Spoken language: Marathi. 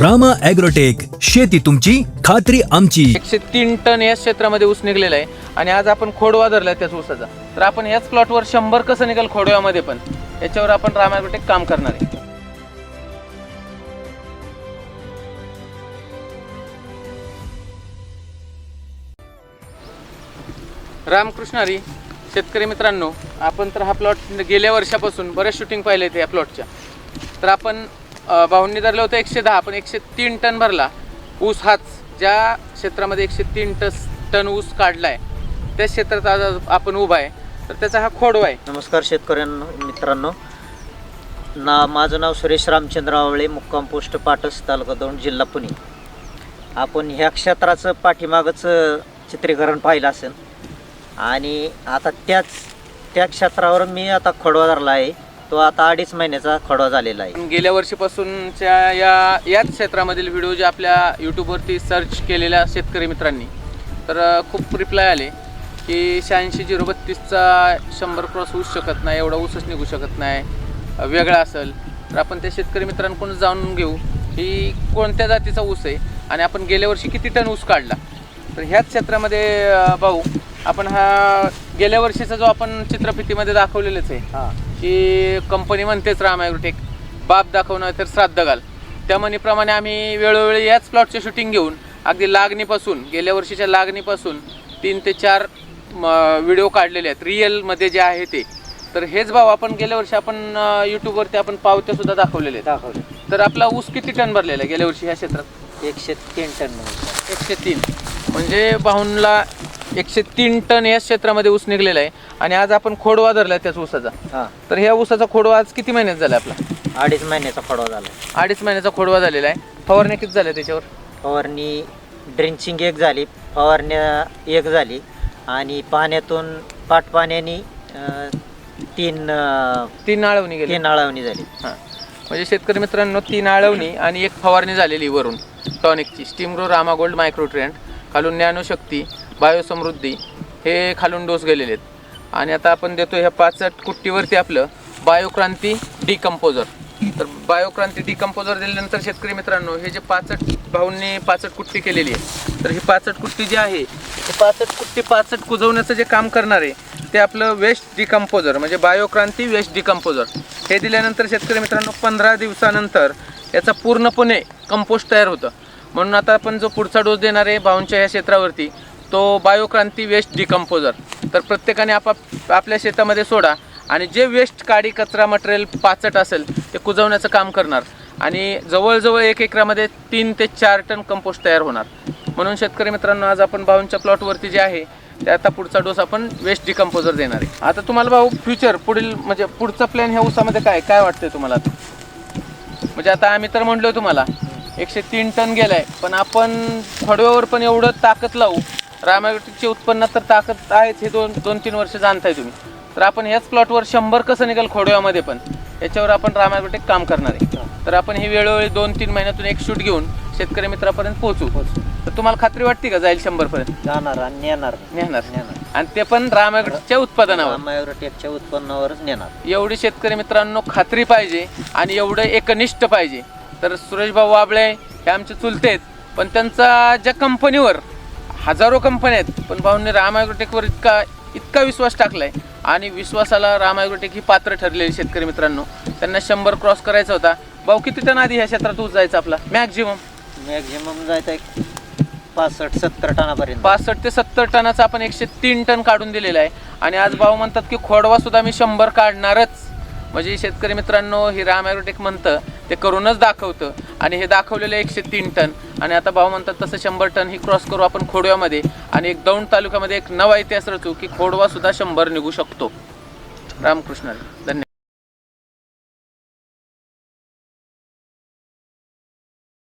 रामा ॲग्रोटेक शेती तुमची खात्री आमची. एकशे तीन टन या क्षेत्रामध्ये ऊस निघलेला आहे आणि आज आपण खोडवा धरलाय त्याच ऊसाचा. तर आपण याच प्लॉटवर शंभर कसं निघाल खोडव्यामध्ये पण याच्यावर आपण रामा ॲग्रोटेक काम करणार आहे. रामकृष्ण हरी शेतकरी मित्रांनो आपण तर हा प्लॉट गेल्या वर्षापासून बऱ्याच शूटिंग पाहिले ते या प्लॉटच्या. तर आपण भाऊंनी धरलं होतं एकशे दहा पण एकशे तीन टन भरला. ऊस हाच ज्या क्षेत्रामध्ये एकशे तीन टस टन ऊस काढला आहे त्या क्षेत्रात आज आपण उभा आहे. तर त्याचा हा खोडवा आहे. नमस्कार शेतकऱ्यांनो मित्रांनो. ना माझं नाव सुरेश रामचंद्र आवळे मुक्काम पोस्ट पाटस तालुका दौंड जिल्हा पुणे. आपण ह्या क्षेत्राचं पाठीमागचं चित्रीकरण पाहिलं असेल. आणि आता त्याच त्या क्षेत्रावर मी आता खोडवा धरला आहे. तो आता अडीच महिन्याचा खोडवा झालेला आहे. गेल्या वर्षीपासूनच्या या याच क्षेत्रामधील व्हिडिओ जे आपल्या यूट्यूबवरती सर्च केलेल्या शेतकरी मित्रांनी तर खूप रिप्लाय आले की शहाऐंशी झिरो बत्तीसचा शंभर क्रॉस होऊ शकत नाही एवढा ऊसच निघू शकत नाही वेगळा असेल. तर आपण त्या शेतकरी मित्रांकडून जाणून घेऊ की कोणत्या जातीचा ऊस आहे आणि आपण गेल्या वर्षी किती टन ऊस काढला. तर ह्याच क्षेत्रामध्ये भाऊ आपण हा गेल्या वर्षीचा जो आपण चित्रफितीमध्ये दाखवलेलंच आहे की कंपनी म्हणतेच राम ॲग्रोटेक. बाप दाखवणार तर श्राद्ध घाल. त्या म्हणीप्रमाणे आम्ही वेळोवेळी याच प्लॉटचे शूटिंग घेऊन अगदी लागणीपासून गेल्या वर्षीच्या लागणीपासून तीन ते चार व्हिडिओ काढलेले आहेत. रिअलमध्ये जे आहे ते. तर हेच भाव आपण गेल्या वर्षी आपण यूट्यूबवरती आपण पावत्या सुद्धा दाखवलेले आहेत. दाखवले. तर आपला ऊस किती टन भरलेला आहे गेल्या वर्षी ह्या क्षेत्रात? एकशे तीन टन एकशे तीन. म्हणजे बाहुनला एकशे तीन टन या क्षेत्रामध्ये ऊस निघलेला आहे. आणि आज आपण खोडवा धरला त्याच ऊसाचा. हां. तर ह्या ऊसाचा खोडवा आज किती महिन्यात झाला आपला? अडीच महिन्याचा खोडवा झाला. अडीच महिन्याचा खोडवा झालेला आहे. फवारण्या किती झाल्या त्याच्यावर? फवारणी ड्रिंचिंग एक झाली. फवारण्या एक झाली. आणि पाण्यातून पाट पाण्याने तीन तीन आळवणी गेली तीन आळवणी झाली. हां. म्हणजे शेतकरी मित्रांनो तीन आळवणी आणि एक फवारणी झालेली वरून. टॉनिकची. स्टीमग्रो रामा गोल्ड मायक्रोट्रेंड खालून ज्ञानशक्ती. बायोसमृद्धी हे खालून डोस गेलेले आहेत. आणि आता आपण देतो ह्या पाचट कुट्टीवरती आपलं बायोक्रांती डिकम्पोजर तर बायोक्रांती डिकम्पोजर दिल्यानंतर शेतकरी मित्रांनो हे जे पाचट भाऊंनी पाचट कुट्टी केलेली आहे तर ही पाचट कुट्टी जी आहे ही पाचट कुट्टी पाचट कुजवण्याचं जे काम करणार आहे ते आपलं वेस्ट डिकम्पोजर म्हणजे बायोक्रांती वेस्ट डिकम्पोजर हे दिल्यानंतर शेतकरी मित्रांनो पंधरा दिवसानंतर याचा पूर्णपणे कंपोस्ट तयार होतं. म्हणून आता आपण जो पुढचा डोस देणार आहे भाऊंच्या या क्षेत्रावरती तो बायोक्रांती वेस्ट डिकम्पोजर. तर प्रत्येकाने आपाप आपल्या शेतामध्ये सोडा आणि जे वेस्ट काडी कचरा मटेरियल पाचट असेल ते कुजवण्याचं काम करणार. आणि जवळजवळ एक एकरामध्ये तीन ते चार टन कंपोस्ट तयार होणार. म्हणून शेतकरी मित्रांनो आज आपण भाऊंच्या प्लॉटवरती जे आहे ते आता पुढचा डोस आपण वेस्ट डिकम्पोजर देणार आहे. आता तुम्हाला भाऊ फ्युचर पुढील म्हणजे पुढचा प्लॅन ह्या ऊसामध्ये काय काय वाटतंय तुम्हाला म्हणजे आता आम्ही तर म्हणलो तुम्हाला एकशे तीन टन गेलाय पण आपण खोडव्यावर पण एवढं ताकद लावू रामायगडचे उत्पन्नात तर ताकद आहेच हे दोन दोन तीन वर्ष जाणताय तुम्ही. तर आपण ह्याच प्लॉटवर शंभर कसं निघाल खोडव्यामध्ये पण याच्यावर आपण रामायगडे काम करणार आहे. तर आपण हे वेळोवेळी दोन तीन महिन्यातून एक शूट घेऊन शेतकरी मित्रापर्यंत पोहोचू. तर तुम्हाला खात्री वाटते का जाईल शंभर पर्यंत जाणार आणि नेणार. नेणार. नेणार. आणि ते पण रामायगडच्या उत्पादनावर. मायोरोटेकच्या उत्पन्नावरच नेणार. एवढी शेतकरी मित्रांनो खात्री पाहिजे आणि एवढं एकनिष्ठ पाहिजे. तर सुरेश भाऊ वाबळे हे आमचे चुलते आहेत पण त्यांचा ज्या कंपनीवर हजारो कंपन्या आहेत पण भाऊंनी राम ॲग्रोटेकवर इतका इतका विश्वास टाकलाय. आणि विश्वासाला राम ॲग्रोटेक ही पात्र ठरलेली शेतकरी मित्रांनो. त्यांना शंभर क्रॉस करायचा होता. भाऊ किती टन आधी ह्या क्षेत्रात ऊस जायचा आपला? मॅक्झिमम मॅक्झिमम जायचं एक पासष्ट सत्तर टनापर्यंत. पासष्ट ते सत्तर टनाचा आपण एकशे तीन टन काढून दिलेला आहे. आणि आज भाऊ म्हणतात की खोडवा सुद्धा मी शंभर काढणारच. म्हणजे शेतकरी मित्रांनो ही राम ॲग्रोटेक म्हणतं ते करूनच दाखवतं. आणि हे दाखवलेलं एकशे तीन टन. आणि आता भाऊ म्हणतात तसं शंभर टन ही क्रॉस करू आपण खोडव्यामध्ये. आणि एक दौंड तालुक्यामध्ये एक नवा इतिहास रचू की खोडवा सुद्धा शंभर निघू शकतो. रामकृष्ण धन्यवाद.